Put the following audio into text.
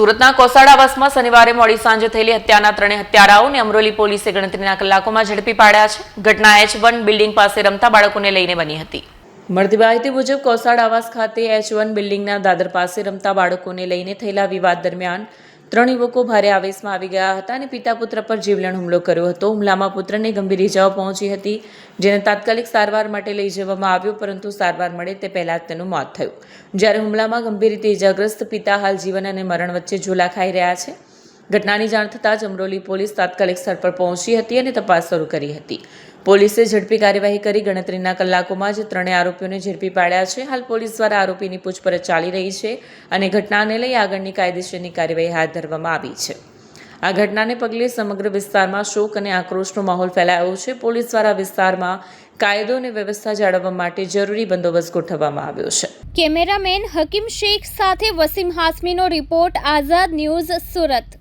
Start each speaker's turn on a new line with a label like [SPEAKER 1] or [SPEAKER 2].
[SPEAKER 1] સુરતના કોસાડાવાસમાં શનિવારે મોડી સાંજે થયેલી હત્યાના ત્રણેય હત્યારાઓને અમરોલી પોલીસે ગણતરીના કલાકોમાં ઝડપી પાડ્યા છે. ઘટના એચ વન બિલ્ડિંગ પાસે રમતા બાળકોને લઈને બની હતી. મળતી માહિતી મુજબ કોસાડ આવાસ ખાતે એચ વન બિલ્ડિંગના દાદર પાસે રમતા બાળકોને લઈને થયેલા વિવાદ દરમિયાન ત્રણ યુવકો ભારે આવેશમાં આવી ગયા હતા અને પિતા પુત્ર પર જીવલેણ હુમલો કર્યો હતો. હુમલામાં પુત્રને ગંભીર ઇજાઓ પહોંચી હતી, જેને તાત્કાલિક સારવાર માટે લઈ જવામાં આવ્યો, પરંતુ સારવાર મળે તે પહેલાં તેનું મોત થયું. જ્યારે હુમલામાં ગંભીર રીતે ઇજાગ્રસ્ત પિતા હાલ જીવન અને મરણ વચ્ચે ઝોલા ખાઈ રહ્યા છે. ઘટનાની જાણ થતાં જ અમરોલી પોલીસ તાત્કાલિક સ્થળ પર પહોંચી હતી અને તપાસ શરૂ કરી હતી. પોલીસે ઝડપી કાર્યવાહી કરી, ગણતરીના કલાકોમાં જ ત્રણેય આરોપીઓને ઝડપી પાડ્યા છે. હાલ પોલીસ દ્વારા આરોપીની પૂછપરછ ચાલી રહી છે અને ઘટનાને લઈ આગળની કાયદેસરની કાર્યવાહી હાથ ધરવામાં આવી છે. આ ઘટનાને પગલે સમગ્ર વિસ્તારમાં શોક અને આક્રોશનો માહોલ ફેલાયો છે. પોલીસ દ્વારા વિસ્તારમાં કાયદો અને વ્યવસ્થા જાળવવા માટે જરૂરી બંદોબસ્ત ગોઠવવામાં આવ્યો છે.
[SPEAKER 2] કેમેરામેન હકીમ શેખ સાથે વસીમ હાસમીનો રિપોર્ટ, આઝાદ ન્યૂઝ સુરત.